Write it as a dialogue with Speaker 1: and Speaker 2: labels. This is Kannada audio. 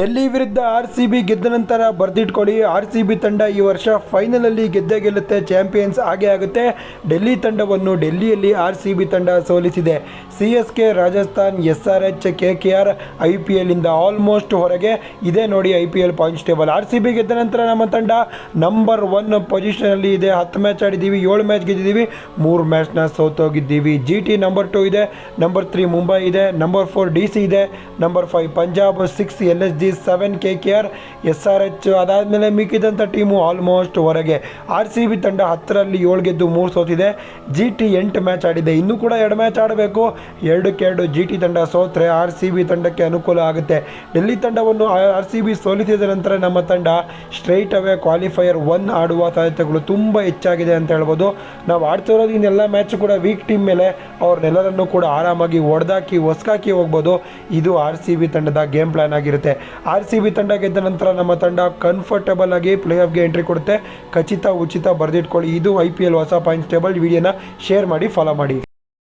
Speaker 1: ಡೆಲ್ಲಿ ವಿರುದ್ಧ ಆರ್ ಸಿ ಬಿ ಗೆದ್ದ ನಂತರ ಬರೆದಿಟ್ಕೊಳ್ಳಿ. ಆರ್ ಸಿ ಬಿ ತಂಡ ಈ ವರ್ಷ ಫೈನಲಲ್ಲಿ ಗೆದ್ದೇ ಗೆಲ್ಲುತ್ತೆ. ಚಾಂಪಿಯನ್ಸ್ ಆಗೇ ಆಗುತ್ತೆ. ಡೆಲ್ಲಿ ತಂಡವನ್ನು ಡೆಲ್ಲಿಯಲ್ಲಿ ಆರ್ ಸಿ ಬಿ ತಂಡ ಸೋಲಿಸಿದೆ. C S K Rajasthan, S R H, K K R I P ಎಲ್ಲಿಂದ ಆಲ್ಮೋಸ್ಟ್ ಹೊರಗೆ. ಇದೆ ನೋಡಿ I P L points table. R C B ಗೆದ್ದ ನಂತರ ನಮ್ಮ ತಂಡ ನಂಬರ್ ಒನ್ ಪೊಸಿಷನಲ್ಲಿ ಇದೆ. ಹತ್ತು ಮ್ಯಾಚ್ ಆಡಿದ್ದೀವಿ, ಏಳು ಮ್ಯಾಚ್ ಗೆದ್ದಿದ್ದೀವಿ, ಮೂರು ಮ್ಯಾಚ್ನ ಸೋತೋಗಿದ್ದೀವಿ. ಜಿ ಟಿ ನಂಬರ್ ಟು ಇದೆ, ನಂಬರ್ ತ್ರೀ ಮುಂಬೈ ಇದೆ, ನಂಬರ್ ಫೋರ್ ಡಿ ಸಿ ಇದೆ, number five Punjab, six L S G seven K K R S R H ಅದಾದಮೇಲೆ ಮಿಕ್ಕಿದಂಥ ಟೀಮು ಆಲ್ಮೋಸ್ಟ್ ಹೊರಗೆ. ಆರ್ ಸಿ ಬಿ ತಂಡ ಹತ್ತರಲ್ಲಿ ಏಳು ಗೆದ್ದು ಮೂರು ಸೋತಿದೆ. ಜಿ ಟಿ ಎಂಟು ಮ್ಯಾಚ್ ಆಡಿದೆ. ಇನ್ನೂ ಕೂಡ ಎರಡು ಮ್ಯಾಚ್ ಆಡಬೇಕು. ಎರಡಕ್ಕೆ ಎರಡು ಜಿ ಟಿ ತಂಡ ಸೋತ್ರೆ ಆರ್ ಸಿ ಬಿ ತಂಡಕ್ಕೆ ಅನುಕೂಲ ಆಗುತ್ತೆ. ಡೆಲ್ಲಿ ತಂಡವನ್ನು ಆರ್ ಸಿ ಬಿ ಸೋಲಿಸಿದ ನಂತರ ನಮ್ಮ ತಂಡ ಸ್ಟ್ರೈಟ್ ಅವೇ ಕ್ವಾಲಿಫೈಯರ್ ಒನ್ ಆಡುವ ಸಾಧ್ಯತೆಗಳು ತುಂಬ ಹೆಚ್ಚಾಗಿದೆ ಅಂತ ಹೇಳ್ಬೋದು. ನಾವು ಆಡ್ತಿರೋದು ಇನ್ನೆಲ್ಲ ಮ್ಯಾಚ್ ಕೂಡ ವೀಕ್ ಟೀಮ್ ಮೇಲೆ. ಅವ್ರನ್ನೆಲ್ಲರನ್ನು ಕೂಡ ಆರಾಮಾಗಿ ಹೊಡೆದಾಕಿ, ಹೊಸ್ಕಾಕಿ ಹೋಗ್ಬೋದು. ಇದು ಆರ್ ಸಿ ಬಿ ತಂಡದ ಗೇಮ್ ಪ್ಲಾನ್ ಆಗಿರುತ್ತೆ. ಆರ್ ಸಿ ಬಿ ತಂಡ ಗೆದ್ದ ನಂತರ ನಮ್ಮ ತಂಡ ಕಂಫರ್ಟಬಲ್ ಆಗಿ ಪ್ಲೇ ಆಫ್ಗೆ ಎಂಟ್ರಿ ಕೊಡುತ್ತೆ. ಖಚಿತ, ಉಚಿತ ಬರೆದಿಟ್ಕೊಳ್ಳಿ. ಇದು ಐ ಪಿ ಎಲ್ ಹೊಸ ಪಾಯಿಂಟ್ಸ್ ಟೇಬಲ್ ವಿಡಿಯೋನ ಶೇರ್ ಮಾಡಿ ಫಾಲೋ ಮಾಡಿ.